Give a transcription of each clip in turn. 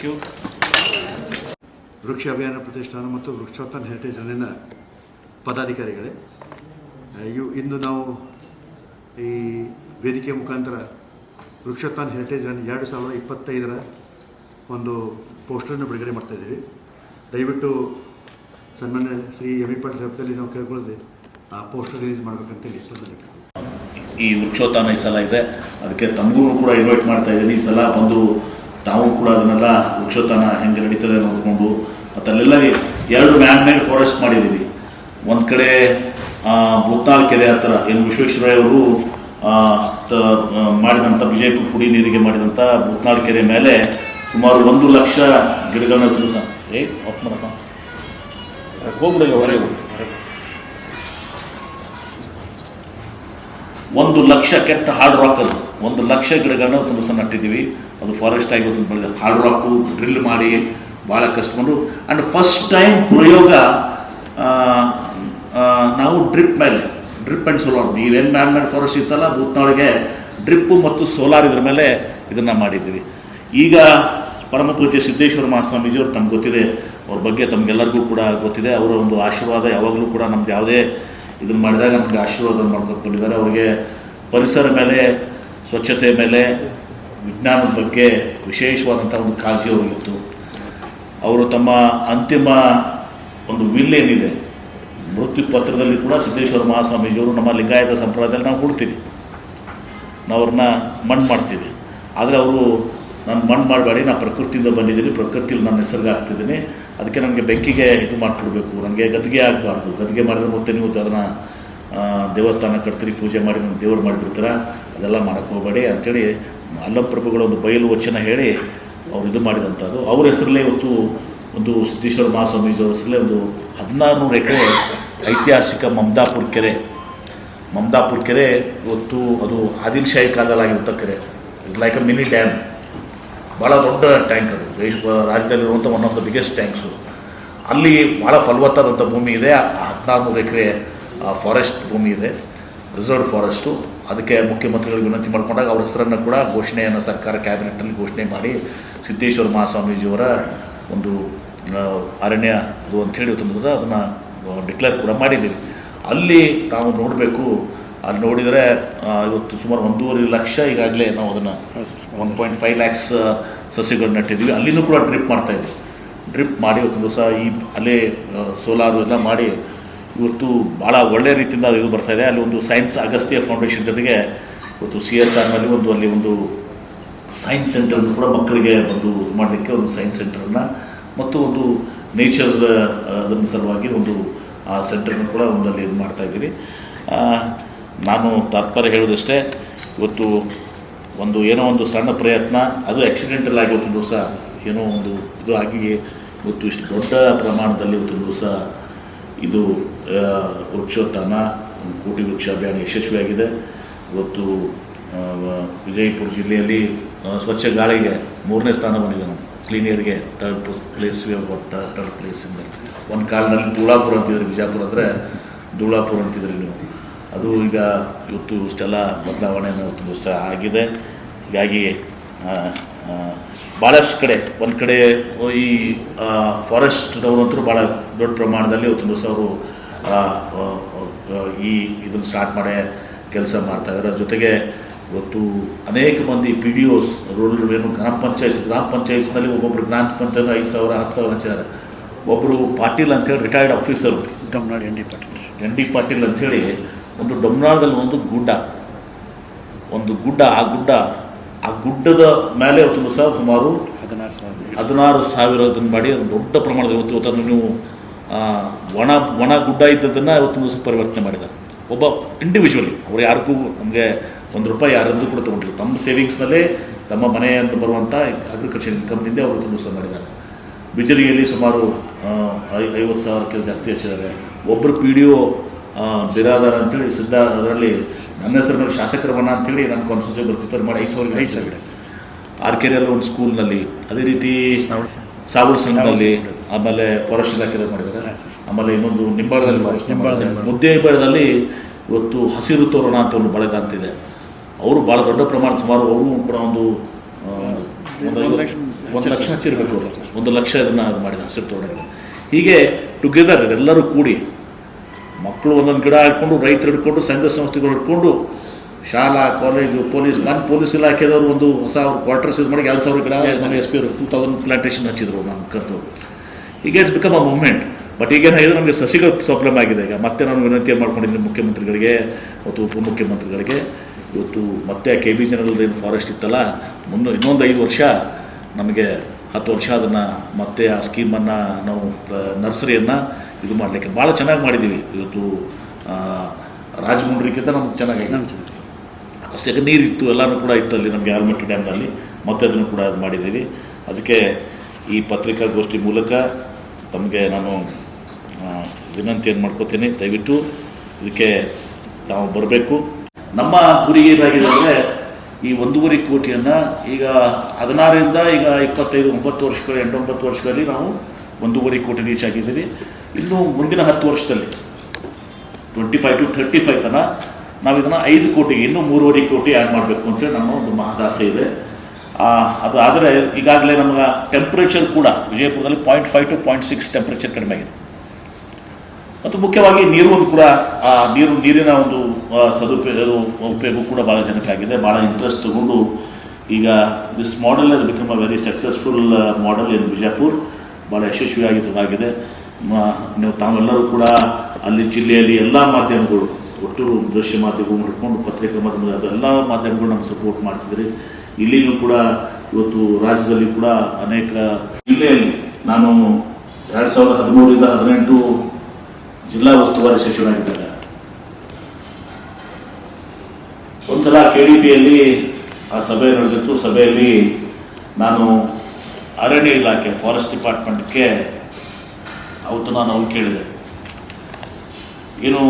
Thank you ವೃಕ್ಷ ಅಭಿಯಾನ ಪ್ರತಿಷ್ಠಾನ ಮತ್ತು ವೃಕ್ಷೋತ್ತನ್ ಹೆರಿಟೇಜ್ ಅಲ್ಲಿನ ಪದಾಧಿಕಾರಿಗಳೇ ಇವು ಇಂದು ನಾವು ಈ ವೇದಿಕೆ ಮುಖಾಂತರ ವೃಕ್ಷೋತ್ತಾನ್ ಹೆರಿಟೇಜ್ ರನ್ ಎರಡು ಸಾವಿರದ ಇಪ್ಪತ್ತೈದರ ಒಂದು ಪೋಸ್ಟರನ್ನು ಬಿಡುಗಡೆ ಮಾಡ್ತಾ ಇದ್ದೀವಿ. ದಯವಿಟ್ಟು ಸನ್ಮಾನ್ಯ ಶ್ರೀ ಎಂ ಪಿ ಪಾಟೀಲ್ ಸಾಹೇಬ್ದಲ್ಲಿ ನಾವು ಕೇಳ್ಕೊಳ್ಳೋದು ಆ ಪೋಸ್ಟರ್ ರಿಲೀಸ್ ಮಾಡಬೇಕಂತೇಳಿ ಹೇಳಿ ಈ ವೃಕ್ಷೋತ್ಥಾನ ಈ ಸಲ ಇದೆ. ಅದಕ್ಕೆ ತಮಗೂ ಕೂಡ ಇನ್ವೈಟ್ ಮಾಡ್ತಾ ಇದ್ದೀನಿ. ಈ ಸಲ ಬಂದು ತಾವು ಕೂಡ ಅದನ್ನೆಲ್ಲ ವೃಕ್ಷೋತ್ಥಾನ ಹೆಂಗೆ ನಡೀತದೆ ನೋಡಿಕೊಂಡು ಮತ್ತು ಅಲ್ಲೆಲ್ಲ ಎರಡು ಮ್ಯಾನ್ ಮೇಡ್ ಫಾರೆಸ್ಟ್ ಮಾಡಿದ್ದೀವಿ. ಒಂದು ಕಡೆ ಭೂತ್ನಾಲ್ ಕೆರೆ ಹತ್ತಿರ ಏನು ವಿಶ್ವೇಶ್ವರಯ್ಯ ಅವರು ಆ, ತ- ಆ, ಮಾಡಿದಂಥ ವಿಜಯಪುರ ಕುಡಿ ನೀರಿಗೆ ಮಾಡಿದಂಥ ಭೂತ್ನಾಳ್ ಕೆರೆ ಮೇಲೆ ಸುಮಾರು ಒಂದು ಲಕ್ಷ ಗಿಡಗಳನ್ನ ತಿಳಿಸ ಏ ಆಫ್ ಮಾಡಪ್ಪ. ಹೋಗ್ಬಿಡಿ ಹೊರಗೆ ಹೋಗಿ ಒಂದು ಲಕ್ಷ ಕೆಟ್ಟ ಹಾರ್ಡ್ ರಾಕ್ ಅದು. ಒಂದು ಲಕ್ಷ ಗಿಡಗಳನ್ನ ತುಂಬ ಸಹ ನಟ್ಟಿದ್ದೀವಿ ಅದು ಫಾರೆಸ್ಟ್ ಆಗಿ ಇವತ್ತು ಬೆಳೆದ ಹಾರ್ಡ್ ರಾಕು ಡ್ರಿಲ್ ಮಾಡಿ ಭಾಳ ಕಷ್ಟಕೊಂಡು ಆ್ಯಂಡ್ ಫಸ್ಟ್ ಟೈಮ್ ಪ್ರಯೋಗ ನಾವು ಡ್ರಿಪ್ ಮೇಲೆ ಡ್ರಿಪ್ ಆ್ಯಂಡ್ ಸೋಲಾರ್ ನೀವೇನು ಮ್ಯಾನ್ ಮ್ಯಾನ್ ಫಾರೆಸ್ಟ್ ಇತ್ತಲ್ಲ, ಭೂತ್ನಾಳಿಗೆ ಡ್ರಿಪ್ಪು ಮತ್ತು ಸೋಲಾರ್ ಇದ್ರ ಮೇಲೆ ಇದನ್ನು ಮಾಡಿದ್ದೀವಿ. ಈಗ ಪರಮ ಪೂಜ್ಯ ಸಿದ್ದೇಶ್ವರ ಮಹಾಸ್ವಾಮೀಜಿಯವರು ತಮ್ಗೆ ಗೊತ್ತಿದೆ. ಅವ್ರ ಬಗ್ಗೆ ತಮಗೆಲ್ಲರಿಗೂ ಕೂಡ ಗೊತ್ತಿದೆ. ಅವರ ಒಂದು ಆಶೀರ್ವಾದ ಯಾವಾಗಲೂ ಕೂಡ ನಮ್ಗೆ ಯಾವುದೇ ಇದನ್ನು ಮಾಡಿದಾಗ ನಮಗೆ ಆಶೀರ್ವಾದ ಮಾಡ್ಕೊಂಡು ಬಂದಿದ್ದಾರೆ. ಅವರಿಗೆ ಪರಿಸರ ಮೇಲೆ ಸ್ವಚ್ಛತೆ ಮೇಲೆ ವಿಜ್ಞಾನದ ಬಗ್ಗೆ ವಿಶೇಷವಾದಂಥ ಒಂದು ಕಾಳಜಿ ಅವರಿಗಿತ್ತು ಅವರು ತಮ್ಮ ಅಂತಿಮ ಒಂದು ವಿಲ್ ಏನಿದೆ, ಮೃತ್ಯು ಪತ್ರದಲ್ಲಿ ಕೂಡ ಸಿದ್ದೇಶ್ವರ ಮಹಾಸ್ವಾಮೀಜಿಯವರು ನಮ್ಮ ಲಿಂಗಾಯತ ಸಂಪ್ರದಾಯದಲ್ಲಿ ನಾವು ಕೊಡ್ತೀವಿ ನಾವು ಅವ್ರನ್ನ ಮಣ್ಣು ಮಾಡ್ತೀವಿ. ಆದರೆ ಅವರು, ನಾನು ಮಣ್ಣು ಮಾಡಬೇಡಿ ನಾನು ಪ್ರಕೃತಿಯಿಂದ ಬಂದಿದ್ದೀನಿ ಪ್ರಕೃತಿಯಲ್ಲಿ ನಾನು ನಿಸರ್ಗ ಆಗ್ತಿದ್ದೀನಿ. ಅದಕ್ಕೆ ನನಗೆ ಬೆಂಕಿಗೆ ಇದು ಮಾಡಿಕೊಡ್ಬೇಕು, ನನಗೆ ಗದ್ಗೆ ಆಗಬಾರ್ದು. ಗದ್ಗೆ ಮಾಡಿದ್ರೆ ಮತ್ತೆ ನೀವು ಅದನ್ನು ದೇವಸ್ಥಾನ ಕಟ್ತೀರಿ ಪೂಜೆ ಮಾಡಿ ದೇವ್ರು ಮಾಡಿಬಿಡ್ತೀರ? ಅದೆಲ್ಲ ಮಾಡೋಕ್ಕೆ ಹೋಗಬೇಡಿ ಅಂಥೇಳಿ ಅಲ್ಲಪ್ರಭುಗಳ ಒಂದು ಬಯಲು ವಚನ ಹೇಳಿ ಅವ್ರು ಇದು ಮಾಡಿದಂಥದ್ದು. ಅವ್ರ ಹೆಸರಲ್ಲೇ ಇವತ್ತು ಒಂದು ಸಿದ್ದೇಶ್ವರ ಮಹಾಸ್ವಾಮೀಜಿ ಅವ್ರ ಹೆಸರಲ್ಲೇ ಒಂದು ಹದಿನಾರು ನೂರು ಎಕರೆ ಐತಿಹಾಸಿಕ ಮಮದಾಪುರ ಕೆರೆ. ಮಮದಾಪುರ ಕೆರೆ ಇವತ್ತು ಅದು ಆದಿಲ್ ಶಾಹಿ ಕಾಲದಲ್ಲಾಗಿರುವಂಥ ಕೆರೆ. ಲೈಕ್ ಅ ಮಿನಿ ಡ್ಯಾಮ್ ಭಾಳ ದೊಡ್ಡ ಟ್ಯಾಂಕ್ ಅದು. ದೇಶ ರಾಜ್ಯದಲ್ಲಿರುವಂಥ one of the biggest tanks ಅಲ್ಲಿ ಭಾಳ ಫಲವತ್ತಾದಂಥ ಭೂಮಿ ಇದೆ. ಹದಿನಾರು ನೂರು ಎಕರೆ ಫಾರೆಸ್ಟ್ ಭೂಮಿ ಇದೆ ರಿಸರ್ವ್ ಫಾರೆಸ್ಟು ಅದಕ್ಕೆ ಮುಖ್ಯಮಂತ್ರಿಗಳಿಗೆ ವಿನಂತಿ ಮಾಡಿಕೊಂಡಾಗ ಅವ್ರ ಹೆಸರನ್ನು ಕೂಡ ಘೋಷಣೆಯನ್ನು ಸರ್ಕಾರ ಕ್ಯಾಬಿನೆಟ್ನಲ್ಲಿ ಘೋಷಣೆ ಮಾಡಿ ಸಿದ್ದೇಶ್ವರ ಮಹಾಸ್ವಾಮೀಜಿಯವರ ಒಂದು ಅರಣ್ಯ ಅದು ಅಂಥೇಳಿ ತಂದ್ರೆ ಅದನ್ನು ಡಿಕ್ಲೇರ್ ಕೂಡ ಮಾಡಿದ್ದೀವಿ. ಅಲ್ಲಿ ನಾವು ನೋಡಬೇಕು ಅಲ್ಲಿ ನೋಡಿದರೆ ಇವತ್ತು ಸುಮಾರು ಒಂದೂವರೆ ಲಕ್ಷ ಈಗಾಗಲೇ ನಾವು ಅದನ್ನು ಒನ್ ಪಾಯಿಂಟ್ ಫೈವ್ ಲ್ಯಾಕ್ಸ್ ಸಸ್ಯಗಳನ್ನ ನೆಟ್ಟಿದ್ದೀವಿ. ಅಲ್ಲಿನೂ ಕೂಡ ಡ್ರಿಪ್ ಮಾಡ್ತಾಯಿದ್ವಿ ಡ್ರಿಪ್ ಮಾಡಿ ಇವತ್ತು ದಿವಸ ಈ ಅಲ್ಲೇ ಸೋಲಾರು ಎಲ್ಲ ಮಾಡಿ ಇವತ್ತು ಭಾಳ ಒಳ್ಳೆಯ ರೀತಿಯಿಂದ ಇದು ಬರ್ತಾ ಇದೆ. ಅಲ್ಲಿ ಒಂದು ಸೈನ್ಸ್ ಅಗಸ್ತ್ಯ ಫೌಂಡೇಶನ್ ಜೊತೆಗೆ ಇವತ್ತು ಸಿ ಎಸ್ ಆರ್ನಲ್ಲಿ ಒಂದು ಅಲ್ಲಿ ಒಂದು ಸೈನ್ಸ್ ಸೆಂಟರ್ ಕೂಡ ಮಕ್ಕಳಿಗೆ ಒಂದು ಮಾಡಲಿಕ್ಕೆ ಒಂದು ಸೈನ್ಸ್ ಸೆಂಟರನ್ನು ಮತ್ತು ಒಂದು ನೇಚರ್ ಅದನ್ನ ಸಲುವಾಗಿ ಒಂದು ಆ ಸೆಂಟರ್ನ ಕೂಡ ಒಂದಲ್ಲಿ ಇದು ಮಾಡ್ತಾ ಇದ್ದೀವಿ ಆ, ನಾನು ತಾತ್ಪರ್ಯ ಹೇಳೋದಷ್ಟೇ ಇವತ್ತು ಒಂದು ಏನೋ ಒಂದು ಸಣ್ಣ ಪ್ರಯತ್ನ ಅದು ಆಕ್ಸಿಡೆಂಟಲ್ ಆಗಿ ಒಂದು ದಿವಸ ಏನೋ ಒಂದು ಇದು ಆಗಿ ಇವತ್ತು ಇಷ್ಟು ದೊಡ್ಡ ಪ್ರಮಾಣದಲ್ಲಿ ಇವತ್ತು ದಿವಸ ಇದು ವೃಕ್ಷೋತ್ಥಾನ ಕೋಟಿ ವೃಕ್ಷ ಅಭಿಯಾನ ಯಶಸ್ವಿಯಾಗಿದೆ. ಇವತ್ತು ವಿಜಯಪುರ ಜಿಲ್ಲೆಯಲ್ಲಿ ಸ್ವಚ್ಛ ಗಾಳಿಗೆ ಮೂರನೇ ಸ್ಥಾನ ಬಂದಿದೆ ನಾವು ಕ್ಲೀನ್ ಏರ್ಗೆ ಥರ್ಡ್ ಪ್ಲೇಸ್ ಥರ್ಡ್ ಪ್ಲೇಸ್ ಇಂದ. ಒಂದು ಕಾಲದಲ್ಲಿ ಧೂಳಾಪುರ ಅಂತಿದ್ರು ಬಿಜಾಪುರ ಅಂದರೆ ಧೂಳಾಪುರ ಅಂತಿದ್ರು ನೀವು ಅದು ಈಗ ಇವತ್ತು ಇಷ್ಟೆಲ್ಲ ಬದಲಾವಣೆ ತುಂಬ ಆಗಿದೆ. ಹೀಗಾಗಿ ಭಾಳಷ್ಟು ಕಡೆ ಒಂದು ಕಡೆ ಈ ಫಾರೆಸ್ಟ್ದವರಂತೂ ಭಾಳ ದೊಡ್ಡ ಪ್ರಮಾಣದಲ್ಲಿ ತುಂಬ ದಿವಸ ಅವರು ಈ ಇದನ್ನು ಸ್ಟಾರ್ಟ್ ಮಾಡೇ ಕೆಲಸ ಮಾಡ್ತಾ ಇದ್ದಾರೆ ಜೊತೆಗೆ ಇವತ್ತು ಅನೇಕ ಮಂದಿ ಪಿ ಡಿ ಓಸ್ ರೂರಲ್ ಏನು ಗ್ರಾಮ ಪಂಚಾಯತ್ ಗ್ರಾಮ ಪಂಚಾಯತ್ನಲ್ಲಿ ಒಬ್ಬೊಬ್ಬರು ಗ್ರಾಮ ಪಂಚಾಯತ್ ಐದು ಸಾವಿರ ಹತ್ತು ಸಾವಿರ ಹಚ್ಚಿದ್ದಾರೆ. ಒಬ್ಬರು ಪಾಟೀಲ್ ಅಂತೇಳಿ retired officer Damnal N D Patil. N D Patil ಅಂಥೇಳಿ ಒಂದು ಡಮ್ನಾಳದಲ್ಲಿ ಒಂದು ಗುಡ್ಡ. ಒಂದು ಗುಡ್ಡ ಆ ಗುಡ್ಡ ಆ ಗುಡ್ಡದ ಮೇಲೆ ಅವತ್ತು ದಿವಸ ಸುಮಾರು ಹದಿನಾರು ಸಾವಿರ ಹದಿನಾರು ಸಾವಿರದನ್ನು ಮಾಡಿ ಅದು ದೊಡ್ಡ ಪ್ರಮಾಣದ ಇವತ್ತು ಇವತ್ತನ್ನು ನೀವು ಒಣ ಒಣ ಗುಡ್ಡ ಇದ್ದದನ್ನು ಇವತ್ತು ದಿವಸ ಪರಿವರ್ತನೆ ಮಾಡಿದ್ದಾರೆ. ಒಬ್ಬ ಇಂಡಿವಿಜುವಲಿ ಅವ್ರು ಯಾರಿಗೂ ನಮಗೆ ಒಂದು ರೂಪಾಯಿ ಯಾರಂದು ಕೂಡ ತೊಗೊಂಡಿಲ್ಲ. ತಮ್ಮ ಸೇವಿಂಗ್ಸ್ನಲ್ಲೇ ತಮ್ಮ ಮನೆಯಿಂದ ಬರುವಂಥ ಅಗ್ರಿಕಲ್ಚರ್ ಇನ್ಕಮ್ನಿಂದ ಅವರು ತುಂಬ ಸಹ ಮಾಡಿದ್ದಾರೆ. ಬಿಜಲಿಯಲ್ಲಿ ಸುಮಾರು ಐವತ್ತು ಸಾವಿರಕ್ಕಿಂತ ಜಾಸ್ತಿ ಹೆಚ್ಚಿದ್ದಾರೆ. ಒಬ್ಬರು ಪಿ ಡಿ ಒ ಬಿರಾದಾರ ಅಂತೇಳಿ ಸಿದ್ಧ ಅದರಲ್ಲಿ ನನ್ನ ಹೆಸರಿನಲ್ಲಿ ಶಾಸಕರ ವನ ಅಂತೇಳಿ ನನ್ನ ಕಾನ್ಸ್ಟಿಟ್ಯೂಷನ್ ಬರ್ತಿತ್ತು ಅದು ಮಾಡಿ ಐದು ಸಾವಿರ ಐದು ಸಾವಿರ. ಆರ್ಕೆರಿಯಲ್ಲಿ ಒಂದು ಸ್ಕೂಲ್ನಲ್ಲಿ ಅದೇ ರೀತಿ ಸಾವಿರ ಸಂಘದಲ್ಲಿ ಆಮೇಲೆ ಫಾರೆಸ್ಟ್ ಇಲಾಖೆಯಲ್ಲಿ ಮಾಡಿದ್ದಾರೆ. ಆಮೇಲೆ ಇನ್ನೊಂದು ನಿಂಬಾಳದಲ್ಲಿ ಫಾರೆಸ್ಟ್ ನಿಂಬಾಳದಲ್ಲಿ ಮುದ್ದೇಬಾಳದಲ್ಲಿ ಇವತ್ತು ಹಸಿರು ತೋರಣ ಅಂತ ಒಂದು ಬಳಗ ಅಂತಿದೆ ಅವರು ಭಾಳ ದೊಡ್ಡ ಪ್ರಮಾಣ ಸುಮಾರು ಅವರು ಕೂಡ ಒಂದು ಒಂದು ಲಕ್ಷ ಒಂದು ಲಕ್ಷ ಹಚ್ಚಿರಬೇಕು ಒಂದು ಲಕ್ಷ ಇದನ್ನು ಮಾಡಿದ ಹಸಿರು ತೋರಣ ಹೀಗೆ ಟುಗೆದರ್ ಎಲ್ಲರೂ ಕೂಡಿ ಮಕ್ಕಳು ಒಂದೊಂದು ಗಿಡ ಹಿಡ್ಕೊಂಡು ರೈತರು ಹಿಡ್ಕೊಂಡು ಸಂಘ ಸಂಸ್ಥೆಗಳು ಹಿಡ್ಕೊಂಡು ಶಾಲಾ ಕಾಲೇಜು ಪೊಲೀಸ್ ನಾನು ಪೊಲೀಸ್ ಇಲಾಖೆದವರು ಒಂದು ಹೊಸ ಅವ್ರು ಕ್ವಾರ್ಟರ್ಸ್ ಇದು ಮಾಡಿ ಎರಡು ಸಾವಿರ ಗಿಡ ನಮ್ಮ ಎಸ್ ಪಿ ಅವರು ಟೂ ತೌಸಂಡ್ ಪ್ಲಾಂಟೇಶನ್ ಹಚ್ಚಿದ್ರು ನಾನು ಕರೆದು ಈಗ it's become a moment but ಈಗೇನಾಗಿದೆ ನಮಗೆ ಸಸಿಗಳ ಪ್ರಾಬ್ಲಮ್ ಆಗಿದೆ. ಈಗ ಮತ್ತೆ ನಾನು ವಿನಂತಿ ಮಾಡ್ಕೊಂಡಿದ್ದೀನಿ ಮುಖ್ಯಮಂತ್ರಿಗಳಿಗೆ ಮತ್ತು ಉಪಮುಖ್ಯಮಂತ್ರಿಗಳಿಗೆ. ಇವತ್ತು ಮತ್ತೆ ಕೆ ಬಿ ಜನರಲ್ ಏನು ಫಾರೆಸ್ಟ್ ಇತ್ತಲ್ಲ ಮುನ್ನೂ ಇನ್ನೊಂದು ಐದು ವರ್ಷ ನಮಗೆ ಹತ್ತು ವರ್ಷ ಅದನ್ನು ಮತ್ತೆ ಆ ಸ್ಕೀಮನ್ನು ನಾವು ನರ್ಸರಿಯನ್ನು ಇದು ಮಾಡಲಿಕ್ಕೆ ಭಾಳ ಚೆನ್ನಾಗಿ ಮಾಡಿದ್ದೀವಿ ಇವತ್ತು ರಾಜಮುಂಡ್ರಿಗಿಂತ ನಮ್ಗೆ ಚೆನ್ನಾಗಿ. ಅಷ್ಟೇ ನೀರಿತ್ತು ಎಲ್ಲನೂ ಕೂಡ ಇತ್ತು ಅಲ್ಲಿ ನಮಗೆ ಆಲ್ಮಟ್ಟಿ ಡ್ಯಾಮ್ನಲ್ಲಿ. ಮತ್ತೆ ಅದನ್ನು ಕೂಡ ಅದು ಮಾಡಿದ್ದೀವಿ ಅದಕ್ಕೆ ಈ ಪತ್ರಿಕಾಗೋಷ್ಠಿ ಮೂಲಕ ತಮಗೆ ನಾನು ವಿನಂತಿಯನ್ನು ಮಾಡ್ಕೋತೀನಿ ದಯವಿಟ್ಟು ಇದಕ್ಕೆ ತಾವು ಬರಬೇಕು. ನಮ್ಮ ಗುರಿ ಏನಾಗಿದೆ ಅಂದರೆ ಈ ಒಂದೂವರೆ ಕೋಟಿಯನ್ನು ಈಗ ಹದಿನಾರರಿಂದ ಈಗ ಇಪ್ಪತ್ತೈದು ಒಂಬತ್ತು ವರ್ಷಗಳು ಎಂಟೊಂಬತ್ತು ವರ್ಷಗಳಲ್ಲಿ ನಾವು ಒಂದೂವರೆ ಕೋಟಿ ರೀಚ್ ಆಗಿದ್ದೀವಿ. ಇನ್ನು ಮುಂದಿನ ಹತ್ತು ವರ್ಷದಲ್ಲಿ twenty five to thirty five ತನ ನಾವು ಇದನ್ನು ಐದು ಕೋಟಿಗೆ, ಇನ್ನೂ ಮೂರುವರೆ ಕೋಟಿ ಆ್ಯಡ್ ಮಾಡಬೇಕು ಅಂತೇಳಿ ನಮ್ಮ ಒಂದು ಮಹದಾಸೆ ಇದೆ. ಅದು ಆದರೆ ಈಗಾಗಲೇ ನಮಗೆ ಟೆಂಪ್ರೇಚರ್ ಕೂಡ ವಿಜಯಪುರದಲ್ಲಿ point five to point six temperature ಕಡಿಮೆ ಆಗಿದೆ. ಮತ್ತು ಮುಖ್ಯವಾಗಿ ನೀರು ಒಂದು ಕೂಡ, ಆ, ನೀರು, ನೀರಿನ ಒಂದು ಸದುಪಯೋಗ ಉಪಯೋಗ ಕೂಡ ಭಾಳ ಜನಕ್ಕಾಗಿದೆ ಭಾಳ ಇಂಟ್ರೆಸ್ಟ್ ತಗೊಂಡು ಈಗ this model become a very successful model in Bijapur ಭಾಳ ಯಶಸ್ವಿಯಾಗಿ ಆಗಿದೆ. ಮ- ನೀವು ತಾವೆಲ್ಲರೂ ಕೂಡ ಅಲ್ಲಿ ಜಿಲ್ಲೆಯಲ್ಲಿ ಎಲ್ಲ ಮಾಧ್ಯಮಗಳು ಒಟ್ಟು ದೃಶ್ಯ ಮಾಧ್ಯಮಗಳು ಹಿಡ್ಕೊಂಡು ಪತ್ರಿಕಾ ಮಾಧ್ಯಮಗಳು ಅದು ಎಲ್ಲ ಮಾಧ್ಯಮಗಳು ನಮ್ಗೆ ಸಪೋರ್ಟ್ ಮಾಡ್ತಿದ್ರಿ ಇಲ್ಲಿನೂ ಕೂಡ ಇವತ್ತು ರಾಜ್ಯದಲ್ಲಿ ಕೂಡ ಅನೇಕ ಜಿಲ್ಲೆಯಲ್ಲಿ ನಾನು ಎರಡು ಸಾವಿರದ ಹದಿಮೂರರಿಂದ ಹದಿನೆಂಟು ಜಿಲ್ಲಾ ಉಸ್ತುವಾರಿ ಸಚಿವರಾಗಿದ್ದಾರೆ ಒಂದ್ಸಲ ಕೆ ಡಿ ಪಿಯಲ್ಲಿ ಆ ಸಭೆ ನಡೆದಿತ್ತು. ಸಭೆಯಲ್ಲಿ ನಾನು ಅರಣ್ಯ ಇಲಾಖೆ ಫಾರೆಸ್ಟ್ ಡಿಪಾರ್ಟ್ಮೆಂಟ್ಗೆ ಅವತ್ತು ನಾನು ಅವ್ರು ಕೇಳಿದೆ. ಏನು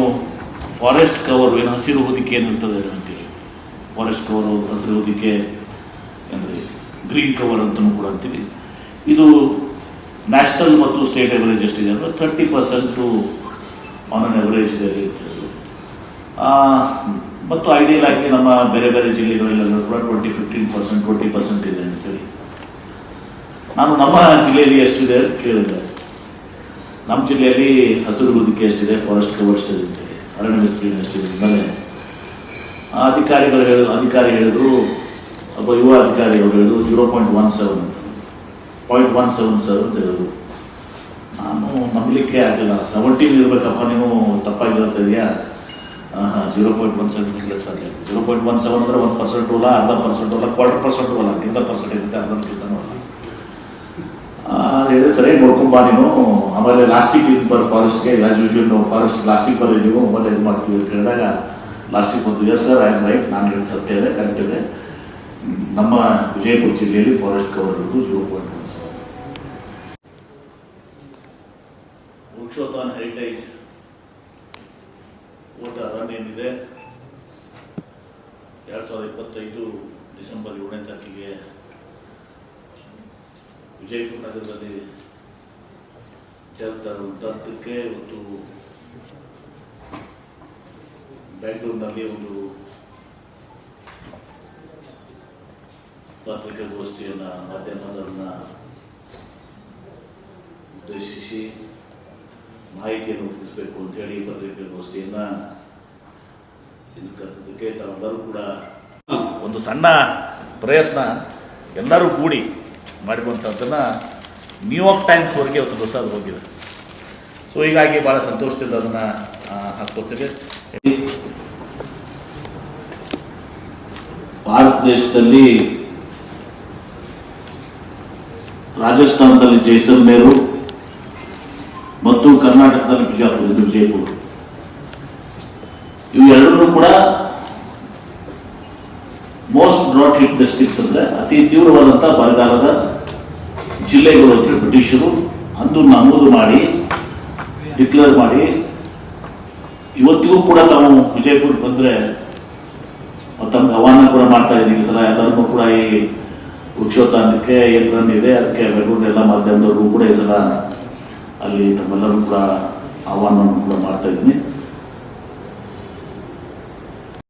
ಫಾರೆಸ್ಟ್ ಕವರ್ ಏನು ಹಸಿರು ಹೊದಿಕೆ ಏನಿರ್ತದೆ ಅಂತೀವಿ ಫಾರೆಸ್ಟ್ ಕವರ್ ಹಸಿರು ಹೊದಿಕೆ ಅಂದರೆ ಗ್ರೀನ್ ಕವರ್ ಅಂತಲೂ ಕೂಡ ಅಂತೀವಿ ಇದು ನ್ಯಾಷನಲ್ ಮತ್ತು ಸ್ಟೇಟ್ ಎವರೇಜ್ ಎಷ್ಟಿದೆ ಅಂದರೆ thirty percent on an average ಇದೆ ಅಂತ ಹೇಳಿದ್ರು. ಆ, ಮತ್ತು ಐಡಿಯಲ್ ಆಗಿ ನಮ್ಮ ಬೇರೆ ಬೇರೆ ಜಿಲ್ಲೆಗಳಲ್ಲೆಲ್ಲ ಕೂಡ twenty fifteen percent twenty percent ಇದೆ ಅಂತೇಳಿ. ನಾನು ನಮ್ಮ ಜಿಲ್ಲೆಯಲ್ಲಿ ಎಷ್ಟಿದೆ ಅಂತ ಕೇಳಿದೆ ನಮ್ಮ ಜಿಲ್ಲೆಯಲ್ಲಿ ಹಸಿರು ಹೊದಿಕೆ ಎಷ್ಟಿದೆ ಫಾರೆಸ್ಟ್ ಕವರ್ ಎಷ್ಟಿದೆ, ಅರಣ್ಯ ವಿಸ್ತೀರ್ಣ ಎಷ್ಟಿದೆ, ಮೇಲೆ ಅಧಿಕಾರಿಗಳು ಹೇಳಿ ಅಧಿಕಾರಿ ಹೇಳಿದ್ರು, ಒಬ್ಬ ಯುವ ಅಧಿಕಾರಿ ಅವರು ಹೇಳಿದ್ರು zero point one seven point one seven sir ಅಂತ ಹೇಳಿದ್ರು. ನಾನು ನಂಬಲಿಕ್ಕೆ ಆಗಿಲ್ಲ ಸೆವೆಂಟೀನ್ ಇರಬೇಕಪ್ಪ, ನೀವು ತಪ್ಪಾಗಿ ಇದೆಯಾ? ಹಾಂ zero point one seven sir zero point one seven ಅಂದರೆ ಒಂದು ಪರ್ಸೆಂಟ್ ಅಲ್ಲ ಅರ್ಧ ಪರ್ಸೆಂಟ್ ಅಲ್ಲ ಕ್ವಾರ್ಟರ್ ಪರ್ಸೆಂಟ್ ಅಲ್ಲ ಅರ್ಧ ಪರ್ಸೆಂಟ್ ಇರುತ್ತೆ ಅರ್ಧಕ್ಕಿಂತನೂ ಅಲ್ಲ ಹೇಳಿದ್ರೆ ಸರಿ ನೋಡ್ಕೊಂಬ ನೀನು. ಆಮೇಲೆ ಲಾಸ್ಟಿಕ್ ಇದು ಬರ್ ಫಾರೆಸ್ಟ್ಗೆ ಆ್ಯಸ್ ಯೂಶುವಲ್ ನಾವು ಫಾರೆಸ್ಟ್ ಲಾಸ್ಟಿಕ್ ಬರೀ ನೀವು ಆಮೇಲೆ ಇದು ಮಾಡ್ತೀವಿ ಅಂತ ಹೇಳಿದಾಗ ಲಾಸ್ಟಿಕ್ ಬಂದು yes sir I am right ನಾನು ಹೇಳಿದ ಸತ್ಯ ಇದೆ ಕರೆಕ್ಟ್ ಇದೆ. ನಮ್ಮ ವಿಜಯಪುರ ಜಿಲ್ಲೆಯಲ್ಲಿ ಫಾರೆಸ್ಟ್ ಕವರ್ ಇರೋದು ಜೀರೋ ಪಾಯಿಂಟ್ ಒನ್ ಸೆವೆನ್ ವೃಕ್ಷೋತ್ಥಾನ ಹೆರಿಟೇಜ್ ಓಟ ರನ್ ಏನಿದೆ? ಎರಡು ಸಾವಿರದ ಇಪ್ಪತ್ತೈದು ಡಿಸೆಂಬರ್ ಏಳನೇ ತಾರೀಕಿಗೆ ವಿಜಯಪುರ ನಗರದಲ್ಲಿ ಜರುಗ್ತಾ ಇರುವಂಥದ್ದಕ್ಕೆ ಇವತ್ತು ಬೆಂಗಳೂರಿನಲ್ಲಿ ಒಂದು ಪತ್ರಿಕಾಗೋಷ್ಠಿಯನ್ನು ಮಾಧ್ಯಮದನ್ನು ಉದ್ದೇಶಿಸಿ ಮಾಹಿತಿಯನ್ನು ಒದಗಿಸಬೇಕು ಅಂತೇಳಿ ಪತ್ರಿಕಾಗೋಷ್ಠಿಯನ್ನು ಇದು ಕರೆದಕ್ಕೆ ತಾವೆಲ್ಲರೂ ಕೂಡ ಒಂದು ಸಣ್ಣ ಪ್ರಯತ್ನ ಎಲ್ಲರೂ ಕೂಡಿ ಮಾಡಿರುವಂಥದ್ದನ್ನು ನ್ಯೂಯಾರ್ಕ್ ಟೈಮ್ಸ್ವರೆಗೆ ಅವತ್ತು ಬಸ್ ಅದು ಹೋಗಿದೆ. ಸೊ ಹೀಗಾಗಿ ಭಾಳ ಸಂತೋಷದಿಂದ ಅದನ್ನು ಹಾಕ್ಕೋತೇವೆ ಭಾರತ ದೇಶದಲ್ಲಿ ರಾಜಸ್ಥಾನದಲ್ಲಿ ಜೈಸಲ್ಮೇರು ಮತ್ತು ಕರ್ನಾಟಕದಲ್ಲಿ ಬಿಜಾಪುರ ವಿಜಯಪುರ. ಇವು ಕೂಡ ಮೋಸ್ಟ್ ಡ್ರಾಟ್ ಹಿಟ್ ಡಿಸ್ಟಿಕ್ಸ್ ಅಂದ್ರೆ ಅತಿ ತೀವ್ರವಾದಂಥ ಬರಗಾಲದ ಜಿಲ್ಲೆಗಳು ಅಂತ ಬ್ರಿಟಿಷರು ಅಂದು ನಮೂದು ಮಾಡಿ ಡಿಕ್ಲೇರ್ ಮಾಡಿ. ಇವತ್ತಿಗೂ ಕೂಡ ತಾವು ವಿಜಯಪುರ ಬಂದ್ರೆ ತಮ್ಗೆ ಆಹ್ವಾನ ಕೂಡ ಮಾಡ್ತಾ ಇದ್ದೀವಿ. ಸಲ ಎಲ್ಲರಿಗೂ ಕೂಡ ಈ ವೃಕ್ಷೋತ್ಥಾನಕ್ಕೆ ಏನು ಇದೆ, ಅದಕ್ಕೆ ಬೆಂಗಳೂರಿನ ಎಲ್ಲ ಮಾಧ್ಯಮದವ್ರಿಗೂ ಕೂಡ ಈ ಸಲ ಅಲ್ಲಿ ತಮ್ಮೆಲ್ಲರೂ ಕೂಡ ಆಹ್ವಾನವನ್ನು ಕೂಡ ಮಾಡ್ತಾ ಇದ್ದೀನಿ